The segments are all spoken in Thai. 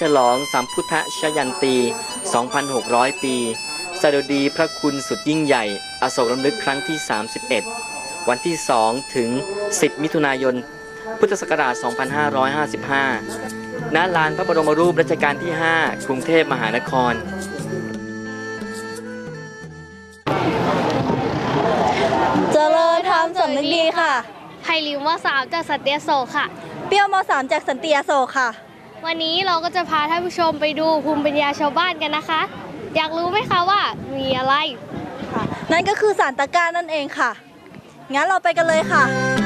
ฉลองสัมพุทธชยันตี 2,600 ปีสดุดีพระคุณสุดยิ่งใหญ่ อโศกลำลึกครั้งที่ 31 วันที่ 2 ถึง 10 มิถุนายน พุทธศักราช 2555 ณ ลานพระบรมรูปรัชกาลที่ 5 กรุงเทพมหานคร เจริญธรรมสำนึกดีค่ะ ไพลิวมสามจากสัตยโศกค่ะ เปรี้ยวมสามจากสันติอโศกค่ะ วันนี้เราก็จะพาท่านผู้ชมไปดูภูมิปัญญาชาวบ้านกันนะคะ อยากรู้ไหมคะว่ามีอะไร นั่นก็คือสารตะกร้านั่นเองค่ะ งั้นเราไปกันเลยค่ะประ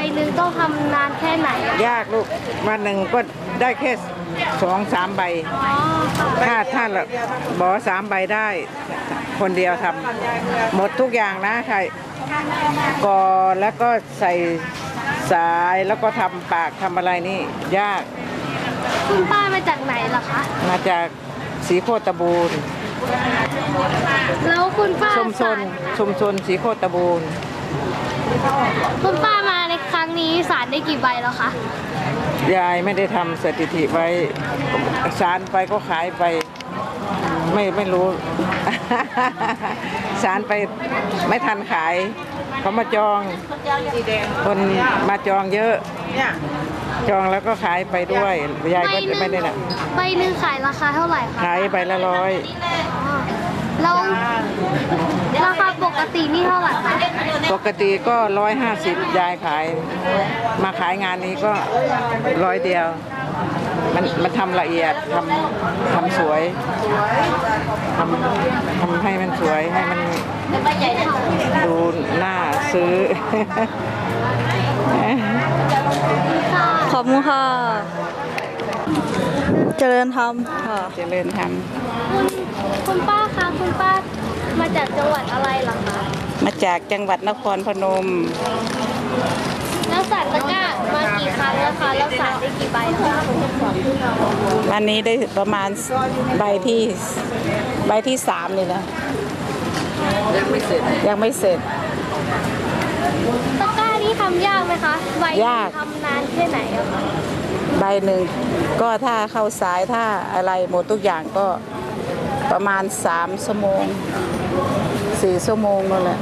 หมคะใบหนึ่งต้องทำนานแค่ไหนอะยากลูกวันหนึ่งก็ได้แค่สองสามใบ อ๋อค่ะถ้าถ้าบอกว่าสามใบได้ คนเดียวทำหมดทุกอย่างนะใครก่อแล้วก็ใส่สายแล้วก็ทำปากทำอะไรนี่ ยากคุณป้ามาจากไหนล่ะคะ มาจากสีโคตรบูรณ์แล้วคุณป้าชุมชนชุมชนสีโคตรบูรณ์คุณป้ามาในค รั้งนี้สารได้กี่ใบแล้วคะ ยายไม่ได้ทำสถิติไว้สารไปก็ขายไป ไม่ไม่รู้ สารไปไม่ทันขาย เขามาจองคนมาจองเยอะจองแล้วก็ขายไปด้วยยายใบก็หนึ่งไม่ได้นะใบหนึ่งขายราคาเท่าไหร่คะขายใบละร้อยอ๋อแล้วราคาป กตินี่เท่าไหร่คะปกติก็ร้อยห้าสิบยายขาย มาขายงานนี้ก็ร้อยเดียว มันมันทำละเอียดทำทำสวยทำทำให้มันสวยให้มันดูน่าซื้อ ขอบคุณค่ะ เจริญธรรมค่ะ เจริญธรรมคุณคุณป้าคะคุณป้า มาจากจังหวัดอะไรเหรอคะมาจากจังหวัดนครพนม แล้วสารตะกร้ามากี่ครั้งแล้วคะแล้วสารได้กี่ใบแล้วคะวันนี้ได้ประมาณใบที่ใบที่สามนี่นะยังไม่เสร็จยังไม่เสร็จ ตะกร้านี่ทำยากไหมคะใบหนึ่งยาก ทำนานแค่ไหนอะคะใบหนึ่งก็ถ้าเข้าสายถ้าอะไรหมดทุกอย่างก็ประมาณสามชั่วโมง สี่ชั่วโมงนั่นแหละ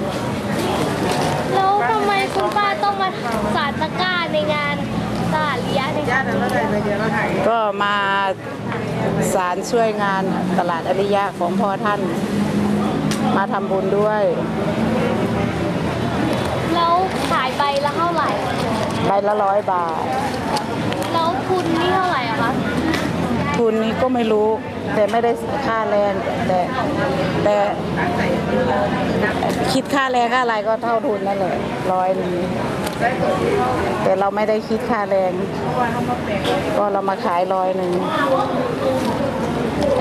แล้วทำไมคุณป้าต้องมาสารตะกร้าในงานตลาดเลี้ยในงานนี้ก็มาสารช่วยงานตลาดอริยะของพ่อท่าน มาทำบุญด้วย แล้วขายใบละเท่าไหร่ ใบละร้อยบาท แล้วทุนนี่เท่าไหร่อะคะ ทุนนี้ก็ไม่รู้ แต่ไม่ได้ค่าแรงแต่แต่คิดค่าแรงค่าอะไรก็เท่าทุนนั่นแหละร้อยหนึงแต่เราไม่ได้คิดค่าแรง ก็เรามาขายร้อยหนึ่ง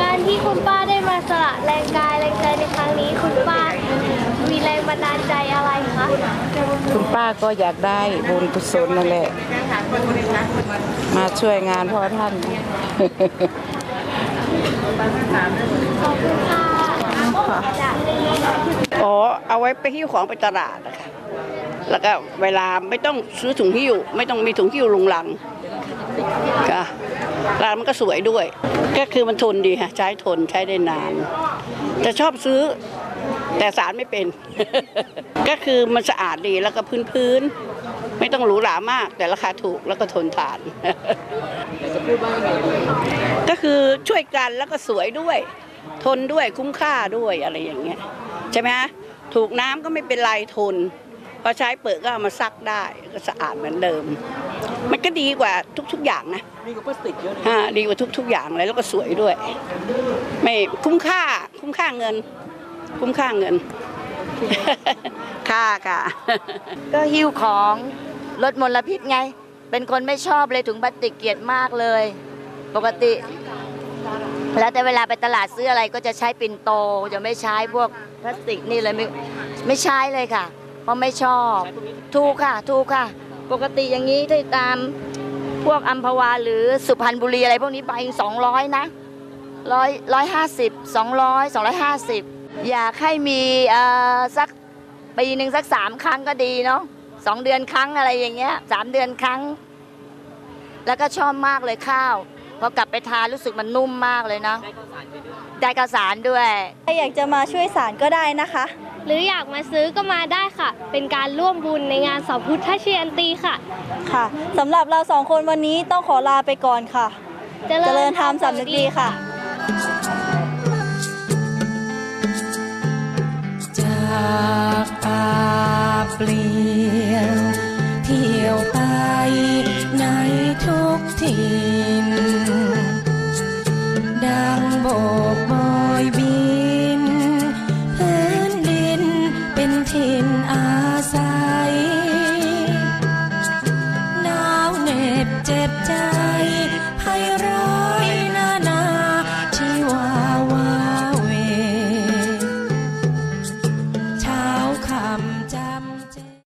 การที่คุณป้าได้มาสละแรงกายแรงใจในครั้งนี้ คุณป้ามีแรงบันดาลใจอะไรคะ คุณป้าก็อยากได้บุญกุศลนั่นแหละ มาช่วยงานพ่อท่าน ขอบคุณค่ะอ๋อ เอาไว้ไปหิ้วของไปตลาดนะคะ แล้วก็เวลาไม่ต้องซื้อถุงหิ้ว ไม่ต้องมีถุงหิ้วลุงลังค่ะ ร้านมันก็สวยด้วย ก็คือมันทนดีค่ะใช้ทนใช้ได้นานจะชอบซื้อ แต่สารไม่เป็น ก็คือมันสะอาดดีแล้วก็พื้นพื้น ไม่ต้องหรูหรามาก แต่ราคาถูกแล้วก็ทนทานก็คือช่วยกันแล้วก็สวยด้วย ทนด้วยคุ้มค่าด้วยอะไรอย่างเงี้ยใช่ไหมฮะถูกน้ำก็ไม่เป็นไรทน พอใช้เปิดก็เอามาซักได้ก็สะอาดเหมือนเดิม มันก็ดีกว่าทุก ๆ อย่างนะดีกว่าพลาสติกเยอะฮะดีกว่าทุก ๆ อย่างเลยแล้วก็สวยด้วย ไม่คุ้มค่า คุ้มค่าเงิน คุ้มค่าเงิน ค่าค่ะ ก็หิ้วของลดมลพิษไง เป็นคนไม่ชอบเลยถุงพลาสติกเกลียดมากเลย ปกติ แล้วแต่เวลาไปตลาดซื้ออะไรก็จะใช้ปิ่นโต จะไม่ใช้พวกพลาสติกนี่เลยไม่ไม่ใช้เลยค่ะ เพราะไม่ชอบ ถูกค่ะ ถูกค่ะ ปกติอย่างนี้ที่ตามพวกอัมพวาหรือสุพรรณบุรีอะไรพวกนี้ใบสองร้อยนะร้อยร้อยห้าสิบสองร้อยสองร้อยห้าสิบอยากให้มีเออสักปีหนึ่งสักสามครั้งก็ดีเนาะสองเดือนครั้งอะไรอย่างเงี้ยสามเดือนครั้ง แล้วก็ชอบมากเลยข้าวพอกลับไปทานรู้สึกมันนุ่มมากเลยเนาะได้ข้าวสารด้วยใครอยากจะมาช่วยสารก็ได้นะคะ หรืออยากมาซื้อก็มาได้ค่ะ เป็นการร่วมบุญในงานเสาพุทธเชียนตีค่ะ ค่ะสำหรับเราสองคนวันนี้ต้องขอลาไปก่อนค่ะ เจริญธรรมสำนึกดีค่ะ จากป่าเปลี่ยว เที่ยวไปในทุกถิ่ ศัย